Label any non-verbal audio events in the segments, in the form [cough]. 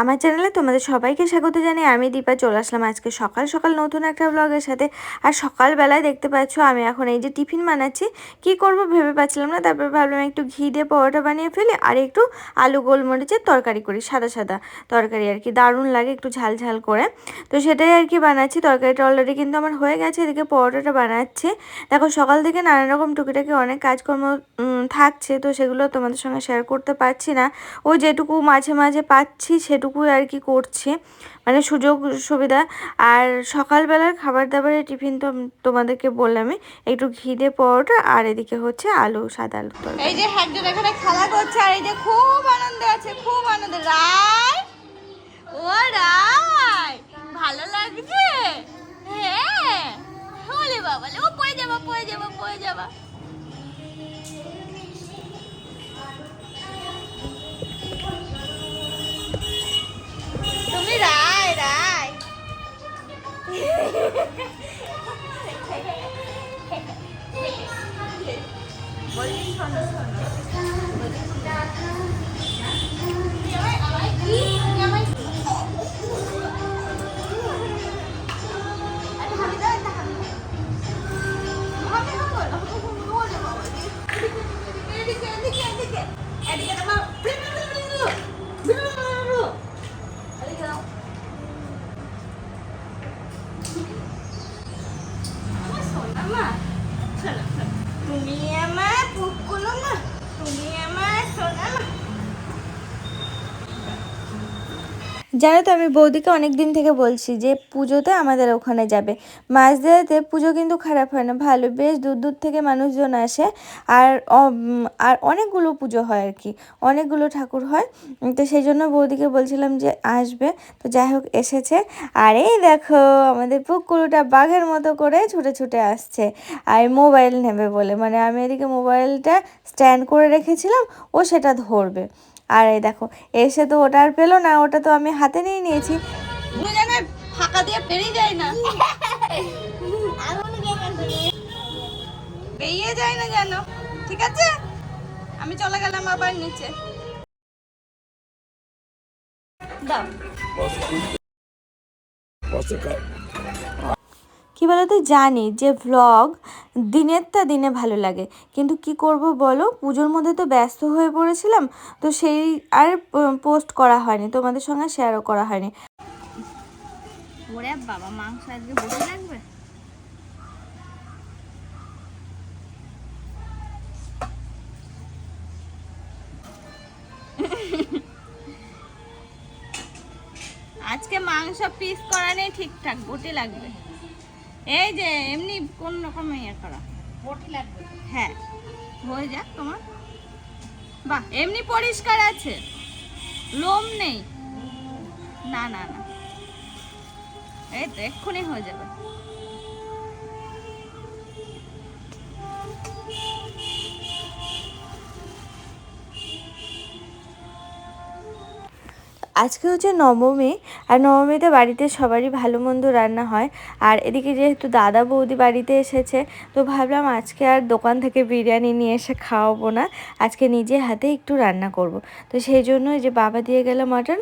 আমার চ্যানেলে তোমাদের সবাইকে স্বাগত জানিয়ে আমি দীপা, চলে আসলাম আজকে সকাল সকাল নতুন একটা ব্লগের সাথে। আর সকালবেলায় দেখতে পাচ্ছ, আমি এখন এই যে টিফিন বানাচ্ছি। কি করব ভেবে পাচ্ছিলাম না, তারপর ভাবলাম একটু ঘি দিয়ে পরোটা বানিয়ে ফেলি আর একটু আলু গোলমরিচের তরকারি করি, সাদা সাদা তরকারি আর কি, দারুণ লাগে একটু ঝাল ঝাল করে। তো সেটাই আর কি বানাচ্ছি, তরকারিটা অলরেডি কিন্তু আমার হয়ে গেছে, এদিকে পরোটাটা বানাচ্ছে। দেখো সকাল থেকে নানা রকম টুকিটাকি অনেক কাজকর্ম থাকছে, তো সেগুলো তোমাদের সঙ্গে শেয়ার করতে পারছি না। ও যেটুকু মাঝে মাঝে পাচ্ছি সেটুকুই আর কি করছি। মানে সুযোগ সুবিধা। আর সকালবেলার খাবার দাবারের টিফিন তো তোমাদেরকে বললামই। একটু ঘি দিয়ে পরোটা আর এদিকে হচ্ছে আলু, সাদা আলু এই যে একজন এখানে খেলা করছে আর এই যে খুব আনন্দ আছে, খুব আনন্দ। রায়! ও রায়! ভালো লাগছে? হ্যাঁ! বাবা ও পড়ে যাবা পড়ে যাবা পড়ে যাবা। রায় রায়। [laughs] বলি শোনো বুক আমার পুকুলো না তুমি আমার সোনা না জানো তো আমি বৌদিকে অনেক দিন থেকে বলছি যে পুজোতে আমাদের ওখানে যাবে। মাছ দেওয়াতে পুজো কিন্তু খারাপ হয় না, ভালো। বেশ দূর দূর থেকে মানুষজন আসে আর আর অনেকগুলো পুজো হয় আর কি, অনেকগুলো ঠাকুর হয়। তো সেই জন্য বৌদিকে বলছিলাম যে আসবে। তো যাই হোক, এসেছে। আর এই দেখো, আমাদের পুকুরটা বাঘের মতো করে ছুটে ছুটে আসছে। আর মোবাইল নেবে বলে মানে আমি এদিকে মোবাইলটা স্ট্যান্ড করে রেখেছিলাম, ও সেটা ধরবে। আর এই দেখো এসে তো ওটা আর পেল না ওটা তো আমি হাতে নিয়ে নিয়েছি। যেন ফাঁকা দিয়ে বেরিয়ে যায় না। বেরিয়ে যায় না যেন ঠিক আছে? আমি চলে গেলাম আবার নিচে। দাও। কি বলতো, জানি যে ভ্লগ দিনেরটা দিনে ভালো লাগে। কিন্তু কি করব বলো, পুজোর মধ্যে তো ব্যস্ত হয়ে পড়েছিলাম, তো সেই আর পোস্ট করা হয়নি, তোমাদের সঙ্গে শেয়ারও করা হয়নি। আজকে মাংস পিস করা নেই, ঠিকঠাক, বটে লাগবে। এই যে এমনি কোন রকম ইয়ে করা? হ্যাঁ। হয়ে যাক তোমার। বাহ এমনি পরিষ্কার আছে। লোম নেই। না না না। এই তো এক্ষুনি হয়ে যাবে। আজকে হচ্ছে নবমী, আর নবমীতে বাড়িতে সবারই ভালো মন্দ রান্না হয়। আর এদিকে যেহেতু দাদা বৌদি বাড়িতে এসেছে, তো ভাবলাম আজকে আর দোকান থেকে বিরিয়ানি নিয়ে এসে খাওয়াবো না। আজকে নিজে হাতে একটু রান্না করব। তো সেই জন্য যে বাবা দিয়ে গেল মাটন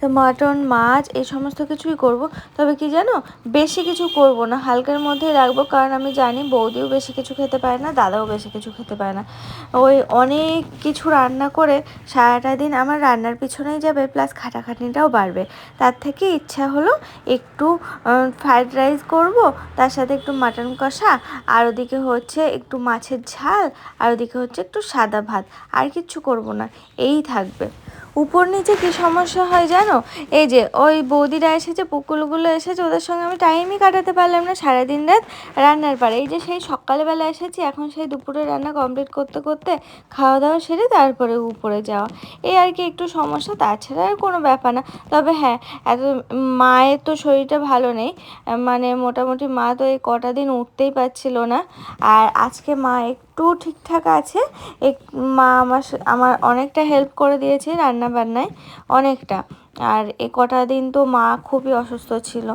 তো মাটন, মাছ, এই সমস্ত কিছুই করব। তবে কি জানো? বেশি কিছু করব না। হালকার মধ্যেই রাখব। কারণ আমি জানি বৌদিও বেশি কিছু খেতে পারে না, দাদাও বেশি কিছু খেতে পারে না। ওই অনেক কিছু রান্না করে সারাটা দিন আমার রান্নার পিছনেই যাবে, প্লাস খাটাখাটনিটাও বাড়বে। তার থেকে ইচ্ছা হলো একটু ফ্রাইড রাইস করব, তার সাথে একটু মাটন কষা, আর ওদিকে হচ্ছে একটু মাছের ঝাল, আর ওদিকে হচ্ছে একটু সাদা ভাত। আর কিচ্ছু করব না। এই থাকবে। উপর নিচে কি সমস্যা হয় জানো? এই যে, ওই বৌদিরা এসেছে পুকুলগুলো এসেছে, ওদের সঙ্গে আমি টাইমই কাটাতে পারলাম না সারাদিন রাত রান্নার পারে এই যে সেই সকালবেলা এসেছি, এখন সেই দুপুরে রান্না কমপ্লিট করতে করতে খাওয়া দাওয়া সেরে তারপরে উপরে যাওয়া। এই আর কি একটু সমস্যা, তাছাড়া আর কোনো ব্যাপার না। তবে হ্যাঁ এত মায়ের তো শরীরটা ভালো নেই। মানে মোটামুটি মা তো এই কটা দিন উঠতেই পারছিল না। আর আজকে মা একটু ঠিকঠাক আছে। এক, মা আমার আমার অনেকটা হেল্প করে দিয়েছে রান্না বান্নায় অনেকটা। আর এ কটা দিন তো মা খুবই অসুস্থ ছিল।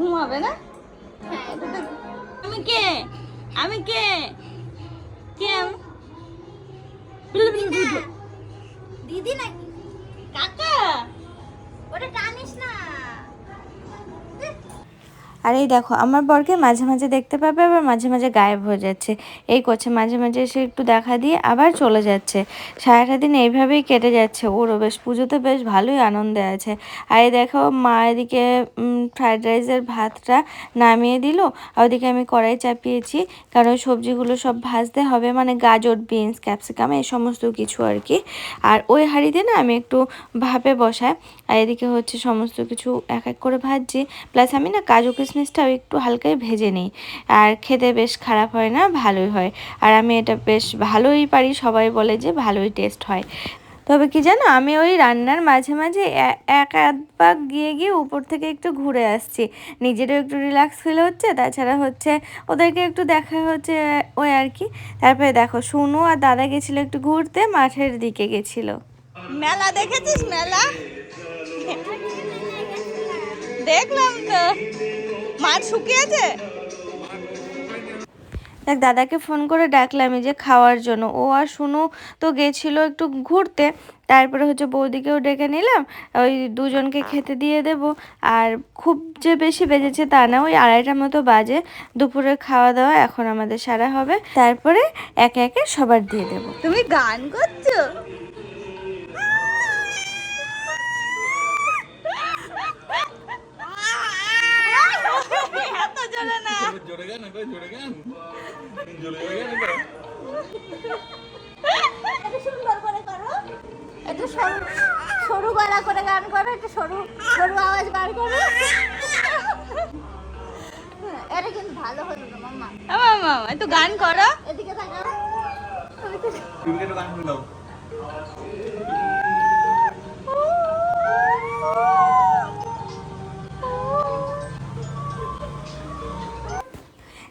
ঘুমাবে না। হ্যাঁ আমি কে? আমি কে? কে আর এই দেখো, আমার বরকে মাঝে মাঝে দেখতে পাবে, আবার মাঝে মাঝে গায়েব হয়ে যাচ্ছে। এই করছে, মাঝে মাঝে এসে একটু দেখা দিয়ে আবার চলে যাচ্ছে। সারাটা দিন এইভাবেই কেটে যাচ্ছে। ওরও বেশ, পুজোতে বেশ ভালোই আনন্দে আছে। আর এই দেখো, মা এদিকে ফ্রায়েড রাইসের ভাতটা নামিয়ে দিল, আর ওদিকে আমি কড়াই চাপিয়েছি, কারণ ওই সবজিগুলো সব ভাজতে হবে মানে গাজর, বিনস, ক্যাপসিকাম, এই সমস্ত কিছু আর কি। আর ওই হাঁড়িতে না আমি একটু ভাপে বসাই, আর এদিকে হচ্ছে সমস্ত কিছু এক এক করে ভাজছি। প্লাস আমি না কাজু কিশমিশটাও একটু হালকাই ভেজে নিই। আর খেতে বেশ খারাপ হয় না, ভালোই হয়। আর আমি এটা বেশ ভালোই পারি, সবাই বলে যে ভালোই টেস্ট হয়। তবে কি জানো, আমি ওই রান্নার মাঝে মাঝে এক আধবার গিয়ে গিয়ে উপর থেকে একটু ঘুরে আসছি। নিজেরও একটু রিল্যাক্স ফিল হচ্ছে, তাছাড়া হচ্ছে ওদেরকে একটু দেখা হচ্ছে ওই আর কি। তারপরে দেখো, সুনু আর দাদা গেছিল একটু ঘুরতে, মাঠের দিকে গেছিল। মেলা দেখেছিস, মেলা? দেখলাম তো। মাঠ শুকিয়েছে? দেখ দাদাকে ফোন করে ডাকলাম এই যে খাওয়ার জন্য। ও আর শুনু তো গেছিল একটু ঘুরতে তারপরে হচ্ছে বৌদিকেও ডেকে নিলাম ওই দুজনকে খেতে দিয়ে দেব। আর খুব যে বেশি বেজেছে তা না ওই আড়াইটার মতো বাজে। দুপুরে খাওয়া দাওয়া এখন আমাদের সারা হবে তারপরে একে একে সবার দিয়ে দেব। তুমি গান করছ? জোরে না। জোরে গান এটা জোরে গান জোরে গান এটা একটু সুন্দর করে করো। একটু সরু সরু গলা করে গান করো একটু সরু সরু আওয়াজ বার করো। এটা কিন্তু ভালো হলো না মাম্মা। আমার মামা একটু গান করো। এদিকে তাকাও। তুমি কেন গান দাও।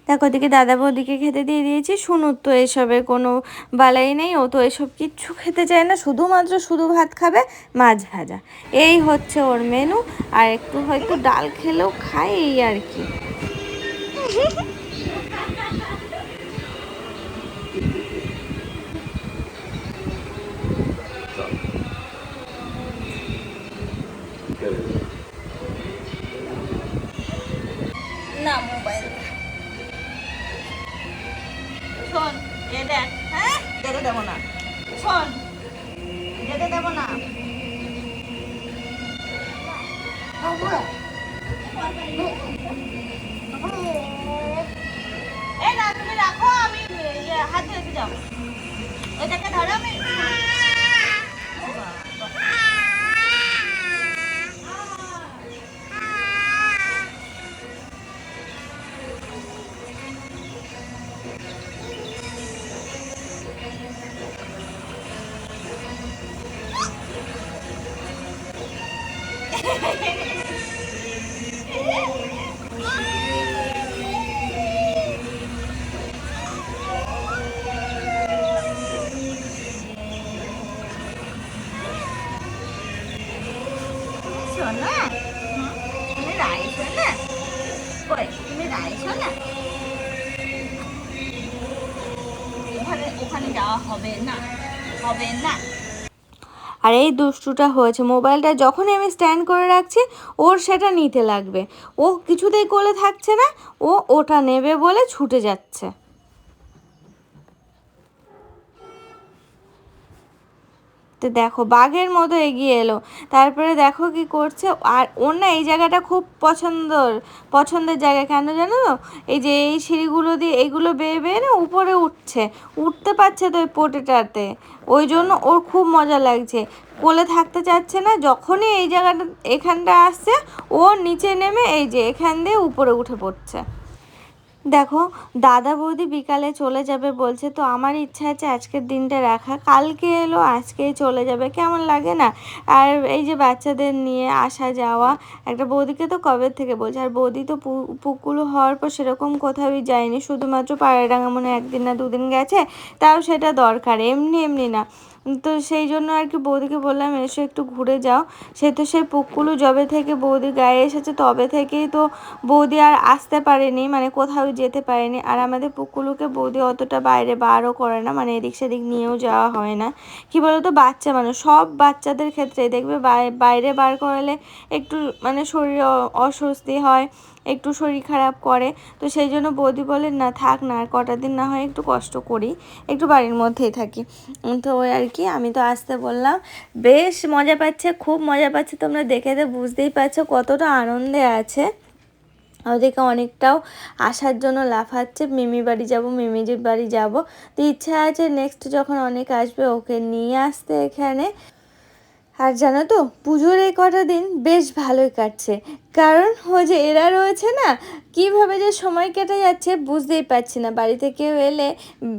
দেখো ওদিকে দাদা বৌদিকে খেতে দিয়ে দিয়েছি। শুনুর তো এসবের কোনো বালাই নেই, ও তো এসব কিচ্ছু খেতে চায় না, শুধুমাত্র শুধু ভাত খাবে, মাছ ভাজা। এই হচ্ছে ওর মেনু আর একটু হয়তো ডাল খেলেও খায় এই আর কি। [laughs] আর, এই দুষ্টুটা হয়েছে। মোবাইলটা যখনই আমি স্ট্যান্ড করে রাখছি, ওর সেটা নিতে লাগবে। ও কিছুতেই কোলে থাকছে না, ও ওটা নেবে বলে ছুটে যাচ্ছে। তো দেখো, বাঘের মতো এগিয়ে এলো। তারপরে দেখো কি করছে, আর ওর না এই জায়গাটা খুব পছন্দর, পছন্দের জায়গা। কেন জানো? তো এই যে এই সিঁড়িগুলো দিয়ে এইগুলো বেয়ে বেয়ে না উপরে উঠছে। উঠতে পারছে তো ওই পোটেটাতে। ওই জন্য ওর খুব মজা লাগছে। কোলে থাকতে চাচ্ছে না, যখনই এই জায়গাটা, এখানটা আসছে, ও নিচে নেমে এই যে এখান দিয়ে উপরে উঠে পড়ছে। দেখো, দাদা বৌদি বিকালে চলে যাবে বলছে, তো আমার ইচ্ছা আছে আজকের দিনটা রাখা। কালকে এলো, আজকেই চলে যাবে। কেমন লাগে না? আর এই যে বাচ্চাদের নিয়ে আসা যাওয়া, একটা বৌদিকে তো কবে থেকে বলছে? আর বৌদি তো পু- পুকুলো হওয়ার পর সেরকম কোথাওই যায়নি। শুধুমাত্র পাড়াডাঙ্গা মনে একদিন না দুদিন গেছে, তাও সেটা দরকার। এমনি এমনি না। তো সেই জন্য আর কি বৌদিকে বললাম, এসো একটু ঘুরে যাও। সে তো সেই পুকুলো জবে থেকে বৌদি গায়ে এসেছে, তবে থেকেই তো বৌদি আর আসতে পারেনি মানে কোথাও যেতে পারেনি। আর আমাদের পুকুলুকে বৌদি অতটা বাইরে বারও করে না মানে এদিক সেদিক নিয়েও যাওয়া হয় না। কি বলতো, বাচ্চা মানুষ, সব বাচ্চাদের ক্ষেত্রে দেখবে বাইরে বার করালে একটু মানে শরীর অস্বস্তি হয়। একটু শরীর খারাপ করে, তো সেই জন্য বৌদি বলে, না, থাক না, আর কটা দিন না হয় একটু কষ্ট করি, একটু বাড়ির মধ্যেই থাকি। তো ওই আর কি, আমি তো আসতে বললাম, বেশ মজা পাচ্ছে, খুব মজা পাচ্ছে, তোমরা দেখে তো বুঝতেই পারছ কতটা আনন্দে আছে। ওদিকে অনেকটাও আসার জন্য লাফাচ্ছে মিমি বাড়ি যাব, মিমিজির বাড়ি যাব, তো ইচ্ছা আছে নেক্সট যখন অনেক আসবে ওকে নিয়ে আসতে এখানে। আর জানো তো, পুজোর এই কটা দিন বেশ ভালোই কাটছে। কারণ যে এরা রয়েছে না, কীভাবে যে সময় কেটে যাচ্ছে বুঝতেই পারছি না। বাড়িতে কেউ এলে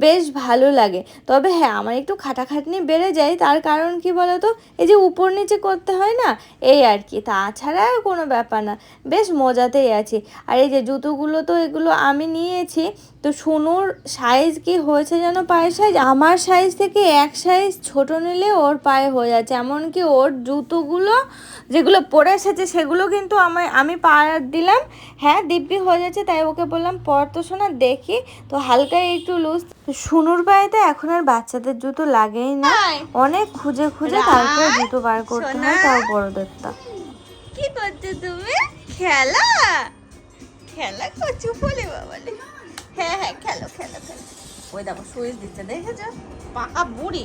বেশ ভালো লাগে। তবে হ্যাঁ আমার একটু খাটাখাটনি বেড়ে যায়, তার কারণ কি বলো তো এই যে উপর নিচে করতে হয় না, এই আর কি। তাছাড়া আর কোনো ব্যাপার না, বেশ মজাতেই আছি। আর এই যে জুতোগুলো তো এগুলো আমি নিয়েছি, তো সোনুর সাইজ কি হয়েছে যেন পায়ের সাইজ আমার সাইজ থেকে এক সাইজ ছোট নিলে ওর পায়ে হয়ে যাচ্ছে। এমনকি ওর জুতোগুলো যেগুলো পরে এসেছে, সেগুলো কিন্তু আমার আমি পা দিলাম। হ্যাঁ দিব্যি হয়ে যাচ্ছে তাই ওকে বললাম পর তো শোনা দেখি। তো হালকা একটু লুজ। সোনুর পায়েতে এখন আর বাচ্চাদের জুতো লাগেই না। অনেক খুঁজে খুঁজে তারপরে জুতো বার করতে হয় তাও বড়দেরটা। কি করছ তুমি? খেলা? খেলা করছ বলে বাবালে হ্যাঁ হ্যাঁ খেলো খেলো খেলো। ওই দেখো সুইচ দিচ্ছে দেখেছ? পাকা বুড়ি।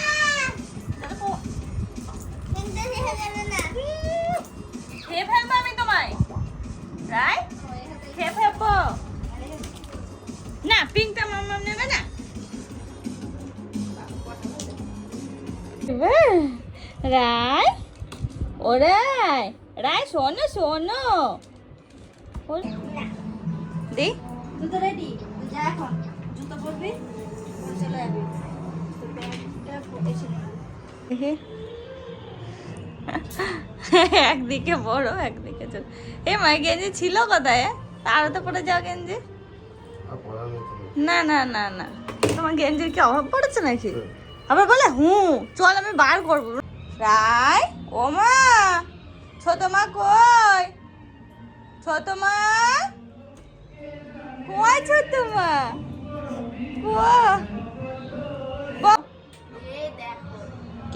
শোনো শোনো। দি। জুতো রেডি যা এখন। জুতো পরবি চলে যাবি। একদিকে বড় একদিকে ছোট। এ মা গেঞ্জি ছিল কোথায়? তার তো পরে যাও গেঞ্জি। না না না না। তোমার গেঞ্জির কি অভাব পড়েছে নাকি? আবার বলে হুঁ চল আমি বার করব। রাই ও মা! ছোট মা কই? ছোট মা? কই ছোট মা? কো-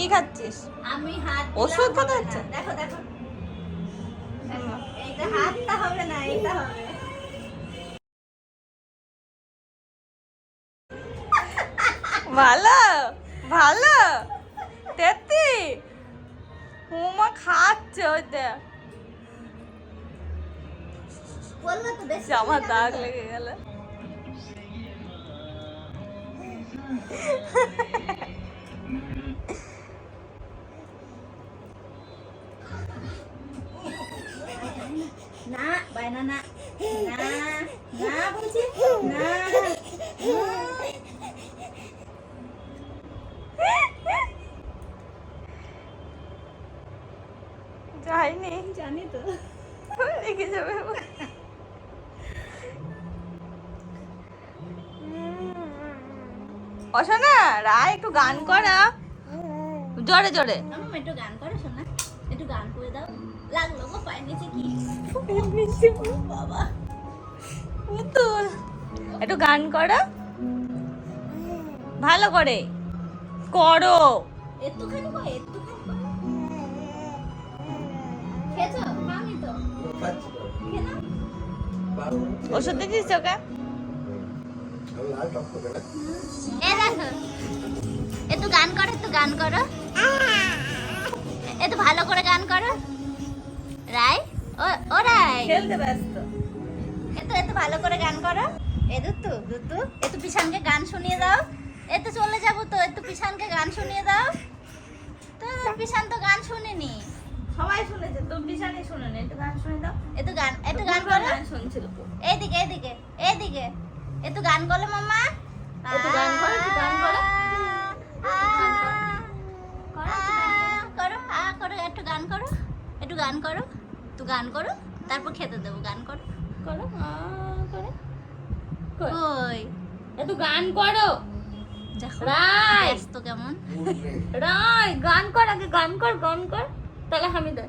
খাচ্ছিস? আমি হাত ওষুধ না। আছে? দেখো দেখো। এইটা হাতটা হবে না এইটা হবে। ভালো ভালো। তেতি হুমা খাচ্ছে তো বেশি জামা দাগ লেগে গেল। না বাইনা না। না না বলছি। না। জানি তো। রেখে যাবে। রায় একটু গান করা। জোরে জোরে। আমি একটু গান করে শোনা একটু গান করে দাও। লাগল গো পায়ের নিচে কি? বাবা। পুতুল একটু গান করো। ভালো করে। করো। একটুখানি কয় খেয়েছো? খাওনি তো? ওষুধ দিয়েছিস ওকে? এ গান করো একটু গান করো। একটু ভালো করে গান করো। রাই ও ও রাই। খেলতে ব্যস্ত। একটু একটু ভালো করে গান করো। এ দুতু দুতু একটু পিছানকে গান শুনিয়ে দাও। একটু চলে যাব তো একটু পিছানকে গান শুনিয়ে দাও। পিছন তো গান শুনিনি। সবাই শুনেছে শুনে নে একটু গান শুনে দাও একটু গান একটু গান করো গান শুনছিল তো এইদিকে এইদিকে এইদিকে একটু গান করো মাম্মা একটু গান করো, একটু গান করো। করো আ করো একটু গান করো একটু গান করো একটু গান করো তারপর খেতে দেবো গান করো করো করো। কই একটু গান করো দেখো রাই ব্যস্ত কেমন রাই গান কর আগে গান কর গান কর তাহলে হামিদা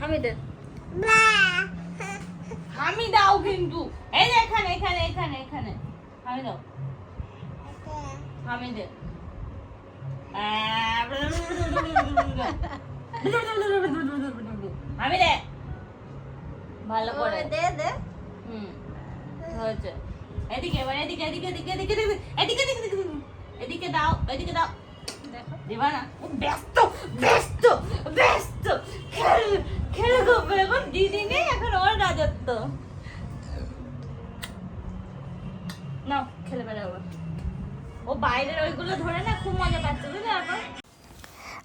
হামিদা। হামি দাও কিন্তু। এই এখানে এখানে এখানে এখানে। হামি দাও [laughs] দে এদিকে এবার এদিকে এদিকে এদিকে এদিকে এদিকে এদিকে দাও এদিকে দাও। দেখো। দিবা না। ব্যস্ত ব্যস্ত ব্যস্ত। রাজত্ব না খেলে বেড়াবো। ও বাইরের ওইগুলো ধরে না খুব মজা পাচ্ছে বুঝলে এখন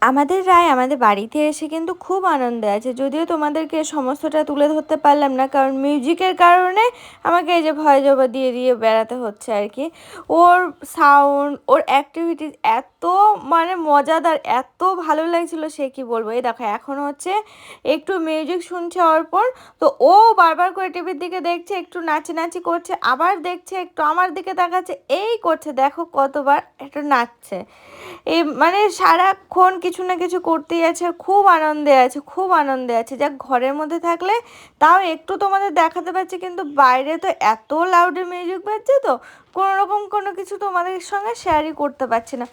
আমাদের রায় আমাদের বাড়িতে এসে কিন্তু খুব আনন্দে আছে। যদিও তোমাদেরকে সমস্তটা তুলে ধরতে পারলাম না, কারণ মিউজিকের কারণে আমাকে এই যে ভয় জবা দিয়ে দিয়ে বেড়াতে হচ্ছে আর কি। ওর সাউন্ড ওর অ্যাক্টিভিটিস এত মানে মজাদার, এত ভালো লাগছিল সে কি বলব? এই দেখো, এখন হচ্ছে একটু মিউজিক শুনছে অর্পণ তো ও বারবার করে টিভির দিকে দেখছে, একটু নাচি নাচানাচি করছে, আবার দেখছে, একটু আমার দিকে তাকাচ্ছে, এই করছে। দেখো কতবার একটু নাচছে। এই মানে সারাক্ষণ কিছু না কিছু করতেই আছে, খুব আনন্দে আছে, খুব আনন্দে আছে। যা ঘরের মধ্যে থাকলে তাও একটু তোমাদের দেখাতে পারছি, কিন্তু বাইরে তো এত লাউডে মিউজিক বাজছে তো কোনো রকম কোনো কিছু তোমাদের সঙ্গে শেয়ারই করতে পারছি না।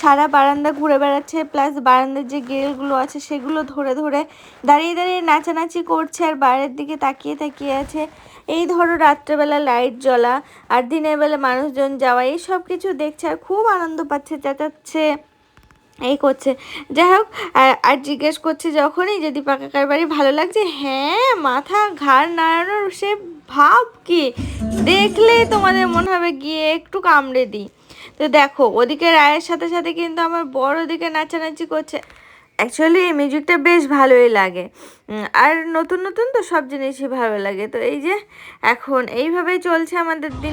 সারা বারান্দা ঘুরে বেড়াচ্ছে প্লাস বারান্দার যে গেলগুলো আছে, সেগুলো ধরে ধরে দাঁড়িয়ে দাঁড়িয়ে নাচানাচি করছে, আর বাইরের দিকে তাকিয়ে তাকিয়ে আছে। এই ধরো রাত্রেবেলা লাইট জ্বলা, আর দিনের বেলা মানুষজন যাওয়া, এই সব কিছু দেখছে, আর খুব আনন্দ পাচ্ছে, চেঁচাচ্ছে। এই করছে। যাই হোক আর- জিজ্ঞেস করছে যখনই যে দীপা কাকার বাড়ি ভালো লাগছে? হ্যাঁ মাথা ঘাড় নাড়ানোর সে ভাব কি? দেখলেই তোমাদের মনে হবে গিয়ে একটু কামড়ে দিই। তো দেখো, ওদিকে রায়ের সাথে সাথে কিন্তু আমার বড় দিকে নাচানাচি করছে। অ্যাকচুয়ালি এই মিউজিকটা বেশ ভালোই লাগে। আর নতুন নতুন তো সব জিনিসই ভালো লাগে। তো এই যে, এখন এইভাবেই চলছে আমাদের দিন।